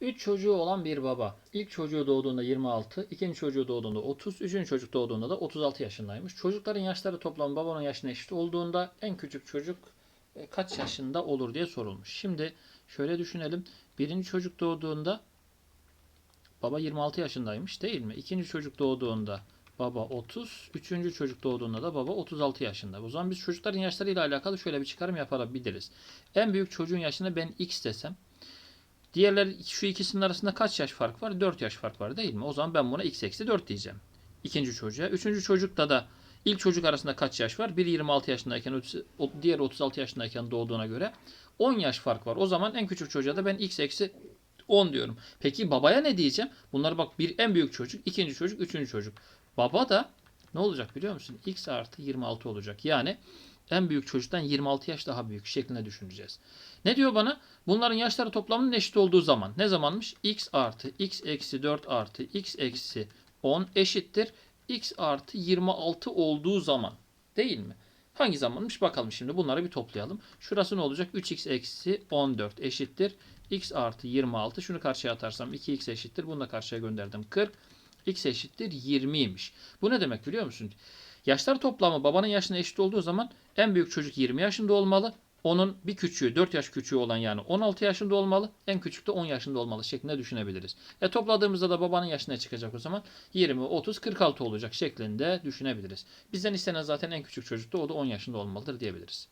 3 çocuğu olan bir baba. İlk çocuğu doğduğunda 26, ikinci çocuğu doğduğunda 30, üçüncü çocuk doğduğunda da 36 yaşındaymış. Çocukların yaşları toplam babanın yaşına eşit olduğunda en küçük çocuk e, kaç yaşında olur diye sorulmuş. Şimdi şöyle düşünelim. Birinci çocuk doğduğunda baba 26 yaşındaymış değil mi? İkinci çocuk doğduğunda baba 30, üçüncü çocuk doğduğunda da baba 36 yaşında. O zaman biz çocukların yaşlarıyla alakalı şöyle bir çıkarım yapabiliriz. En büyük çocuğun yaşına ben x desem Diğerler şu ikisinin arasında kaç yaş fark var? 4 yaş fark var değil mi? O zaman ben buna x eksi 4 diyeceğim. İkinci çocuğa. Üçüncü çocukta da ilk çocuk arasında kaç yaş var? Biri 26 yaşındayken diğeri 36 yaşındayken doğduğuna göre 10 yaş fark var. O zaman en küçük çocuğa da ben x eksi 10 diyorum. Peki babaya ne diyeceğim? Bunlar bak bir en büyük çocuk, ikinci çocuk, üçüncü çocuk. Baba da ne olacak biliyor musun? x artı 26 olacak. Yani en büyük çocuktan 26 yaş daha büyük şeklinde düşüneceğiz. Ne diyor bana? Bunların yaşları toplamının eşit olduğu zaman. Ne zamanmış? x artı x eksi 4 artı x eksi 10 eşittir. x artı 26 olduğu zaman. Değil mi? Hangi zamanmış? Bakalım şimdi bunları bir toplayalım. Şurası ne olacak? 3x eksi 14 eşittir. x artı 26. Şunu karşıya atarsam 2x eşittir. Bunu da karşıya gönderdim. 40. x eşittir 20'ymiş. Bu ne demek biliyor musun? Yaşlar toplamı babanın yaşına eşit olduğu zaman en büyük çocuk 20 yaşında olmalı. Onun bir küçüğü 4 yaş küçüğü olan yani 16 yaşında olmalı. En küçük de 10 yaşında olmalı şeklinde düşünebiliriz. E topladığımızda da babanın yaşına çıkacak o zaman 20, 30, 46 olacak şeklinde düşünebiliriz. Bizden istenen zaten en küçük çocuk da o da 10 yaşında olmalıdır diyebiliriz.